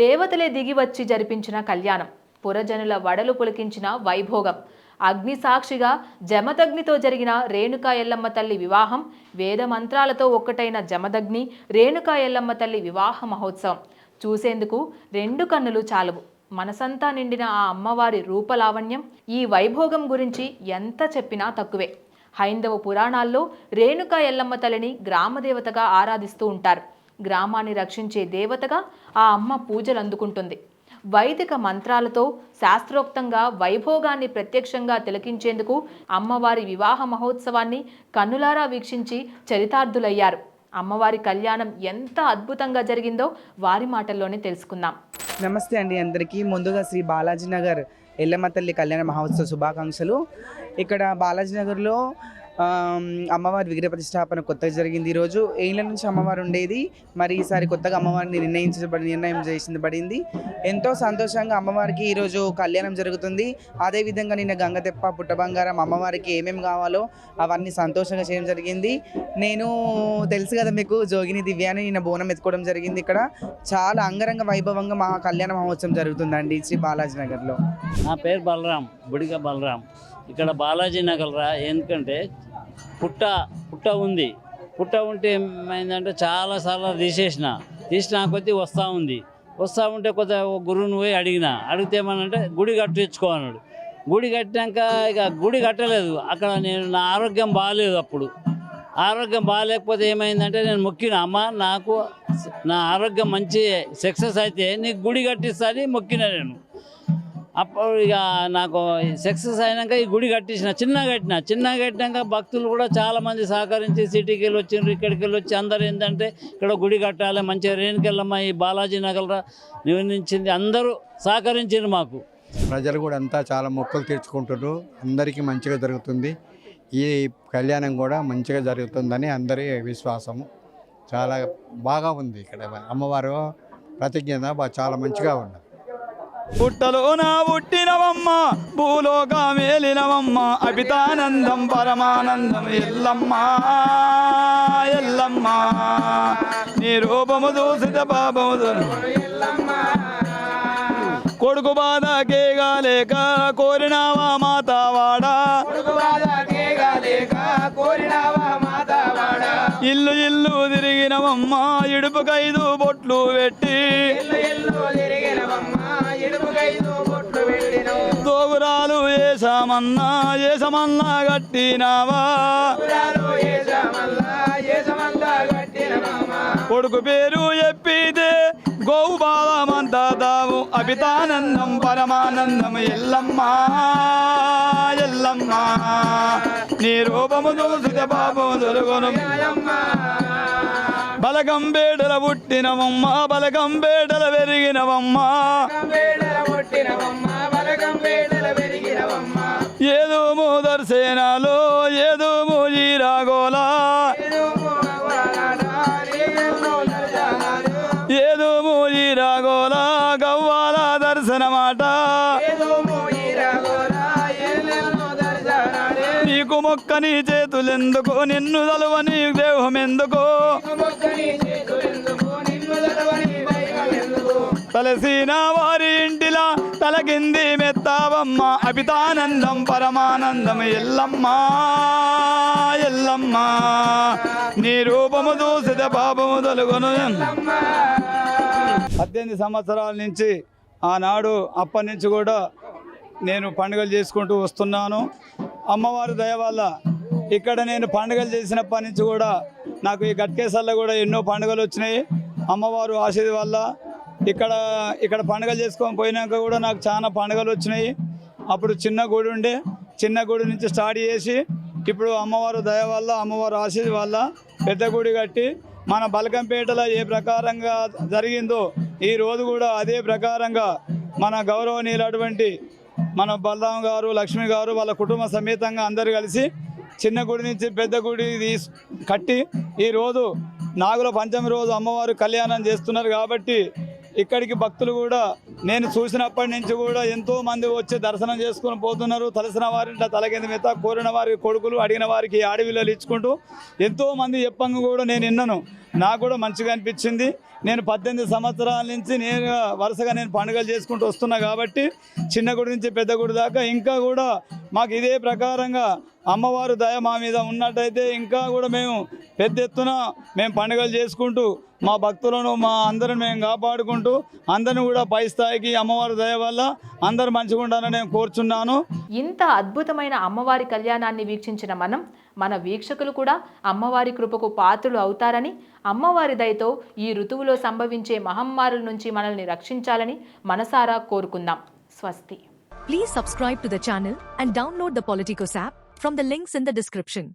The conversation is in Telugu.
దేవతలే దిగివచ్చి జరిపించిన కళ్యాణం. పురజనుల వడలు పులికించిన వైభోగం. అగ్ని సాక్షిగా జమదగ్నితో జరిగిన రేణుకా ఎల్లమ్మ తల్లి వివాహం వేద మంత్రాలతో ఒక్కటైన జమదగ్ని రేణుకా ఎల్లమ్మ తల్లి వివాహ మహోత్సవం. చూసేందుకు రెండు కన్నులు చాలవు. మనసంతా నిండిన ఆ అమ్మవారి రూపలావణ్యం ఈ వైభోగం గురించి ఎంత చెప్పినా తక్కువే. హైందవ పురాణాల్లో రేణుకా ఎల్లమ్మ తల్లిని గ్రామదేవతగా ఆరాధిస్తూ ఉంటారు. గ్రామాన్ని రక్షించే దేవతగా ఆ అమ్మ పూజలు అందుకుంటుంది. వైదిక మంత్రాలతో శాస్త్రోక్తంగా వైభోగాన్ని ప్రత్యక్షంగా తిలకించేందుకు అమ్మవారి వివాహ మహోత్సవాన్ని కన్నులారా వీక్షించి చరితార్థులయ్యారు. అమ్మవారి కళ్యాణం ఎంత అద్భుతంగా జరిగిందో వారి మాటల్లోనే తెలుసుకుందాం. నమస్తే అండి అందరికీ. ముందుగా శ్రీ బాలాజీ నగర్ ఎల్లమ్మ తల్లి కళ్యాణ మహోత్సవ శుభాకాంక్షలు. ఇక్కడ బాలాజీ నగర్లో అమ్మవారి విగ్రహ ప్రతిష్టాపన కొత్తగా జరిగింది ఈరోజు. ఏళ్ళ నుంచి అమ్మవారు ఉండేది. మరి ఈసారి కొత్తగా అమ్మవారిని నిర్ణయించబడి నిర్ణయం చేసింది పడింది. ఎంతో సంతోషంగా అమ్మవారికి ఈరోజు కళ్యాణం జరుగుతుంది. అదేవిధంగా నిన్న గంగతెప్ప పుట్టబంగారం అమ్మవారికి ఏమేమి కావాలో అవన్నీ సంతోషంగా చేయడం జరిగింది. నేను తెలుసు కదా మీకు జోగిని దివ్యాని నిన్న బోనం ఎత్తుకోవడం జరిగింది ఇక్కడ. చాలా అంగరంగ వైభవంగా మా కళ్యాణ మహోత్సవం జరుగుతుందండి శ్రీ బాలాజీ నగర్లో. నా పేరు బలరాం బుడిగ బలరాం. ఇక్కడ బాలాజీ నగర్ రా ఎందుకంటే పుట్ట పుట్ట ఉంది. పుట్ట ఉంటే ఏమైందంటే చాలాసార్లు తీసేసిన. తీసిన కొద్దీ వస్తూ ఉంది. వస్తూ ఉంటే కొత్త గురువుని పోయి అడిగిన. అడిగితే ఏమనంటే గుడి కట్టించుకో అన్నాడు. గుడి కట్టినాక ఇక గుడి కట్టలేదు. అక్కడ నేను నా ఆరోగ్యం బాగాలేదు అప్పుడు. ఆరోగ్యం బాగాలేకపోతే ఏమైందంటే నేను మొక్కిన. అమ్మ నాకు నా ఆరోగ్యం మంచి సక్సెస్ అయితే నీకు గుడి కట్టిస్తా అని మొక్కిన నేను. అప్పుడు ఇక నాకు సక్సెస్ అయినాక ఈ గుడి కట్టించిన చిన్న కట్టిన చిన్న కట్టినాక భక్తులు కూడా చాలా మంది సహకరించి సిటీకి వెళ్ళి వచ్చిండ్రు ఇక్కడికి వెళ్ళి వచ్చి అందరు ఏంటంటే ఇక్కడ గుడి కట్టాలి మంచిగా రేణుకెళ్ళమ్మ ఈ బాలాజీ నగలరా నిర్మించింది అందరూ సహకరించింది మాకు. ప్రజలు కూడా అంతా చాలా మొక్కలు తీర్చుకుంటున్నారు అందరికీ మంచిగా జరుగుతుంది ఈ కళ్యాణం కూడా మంచిగా జరుగుతుందని అందరి విశ్వాసము. చాలా బాగా ఉంది ఇక్కడ అమ్మవారు ప్రతిజ్ఞత చాలా మంచిగా ఉన్నది. పుట్టలోన పుట్టినవమ్మ భూలోక మేలినవమ్మ అభితానందం పరమానందం ఎల్లమ్మా ఎల్లమ్మా. నీ రూపము దూసిత పాపము కొడుకు బాధ కేగాలేక కోరినావా మాతావాడా? ఇల్లు ఇల్లు తిరిగినవమ్మ ఇడుపుకైదు బొట్లు పెట్టి. తోగురాలు ఏసామన్నా ఏసమన్నా కట్టినావా? కొడుకు పేరు చెప్పితే గోవు బాలమంతా దావు. అభితానందం పరమానందం ఎల్లమ్మ. ఎల్లమ్మ నీ రూపము దూసిత పాపము దొరుకును బలగంబేడల పుట్టినవమ్మ బలగంబేడల పెరిగినవమ్మ. ఏదో దర్శనాలో ఏదో ఈరాగోలా ఏదో ఈరాగోలా గవ్వాల దర్శనమాట. మొక్క నీ చేతులెందుకు? నిన్ను తలవని దేహం ఎందుకో తలసిన వారి ఇంటిలా తలకింది మెత్తావమ్మ. అభితానందం పరమానందం ఎల్లమ్మా ఎల్లమ్మ. నీ రూపము దూసిత పాపము తొలగొను. పద్దెనిమిది సంవత్సరాల నుంచి ఆనాడు అప్పటి నుంచి కూడా నేను పండుగలు చేసుకుంటూ వస్తున్నాను. అమ్మవారి దయ వల్ల ఇక్కడ నేను పండుగలు చేసినప్పటి నుంచి కూడా నాకు ఈ గట్కేసల్లో కూడా ఎన్నో పండుగలు వచ్చినాయి. అమ్మవారు ఆశీర్వాద వల్ల ఇక్కడ ఇక్కడ పండుగలు చేసుకొని పోయినాక కూడా నాకు చాలా పండుగలు వచ్చినాయి. అప్పుడు చిన్న గుడి ఉండే చిన్న గుడి నుంచి స్టార్ట్ చేసి ఇప్పుడు అమ్మవారు దయ వల్ల అమ్మవారు ఆశీర్వాద వల్ల పెద్ద గుడి కట్టి మన బలకంపేటలో ఏ ప్రకారంగా జరిగిందో ఈ రోజు కూడా అదే ప్రకారంగా మన గౌరవనీయులటువంటి మన బలరాం గారు లక్ష్మి గారు వాళ్ళ కుటుంబ సమేతంగా అందరు కలిసి చిన్న గుడి నుంచి పెద్ద గుడి కట్టి ఈరోజు నాగుల పంచమి రోజు అమ్మవారు కళ్యాణం చేస్తున్నారు కాబట్టి ఇక్కడికి భక్తులు కూడా నేను చూసినప్పటి నుంచి కూడా ఎంతో మంది వచ్చి దర్శనం చేసుకుని పోతున్నారు. తలసిన వారింట తలకింది మిగతా కోరిన వారికి కొడుకులు అడిగిన వారికి ఆడవిల్లలు ఇచ్చుకుంటూ ఎంతో మంది చెప్పంగా కూడా నేను విన్నాను. నాకు కూడా మంచిగా అనిపించింది. నేను పద్దెనిమిది సంవత్సరాల నుంచి నేను వరుసగా నేను పండుగలు చేసుకుంటూ వస్తున్నా కాబట్టి చిన్న గుడి నుంచి పెద్ద గుడి దాకా ఇంకా కూడా మాకు ఇదే ప్రకారంగా అమ్మవారు దయ మా మీద ఉన్నట్టయితే ఇంకా కూడా మేము పెద్ద ఎత్తున మేము పండుగలు చేసుకుంటూ మా భక్తులను మా అందరిని మేము కాపాడుకుంటూ అందరిని కూడా పై స్థాయికి అమ్మవారి దయ వల్ల అందరు మంచిగా ఉండాలని నేను కోరుచున్నాను. ఇంత అద్భుతమైన అమ్మవారి కళ్యాణాన్ని వీక్షించిన మనం మన వీక్షకులు కూడా అమ్మవారి కృపకు పాత్రలు అవుతారని అమ్మవారి దయతో ఈ ఋతువులో సంభవించే మహమ్మారుల నుంచి మనల్ని రక్షించాలని మనసారా కోరుకుందాం. స్వస్తి. Please subscribe to the and download the Politicos app from the links in the description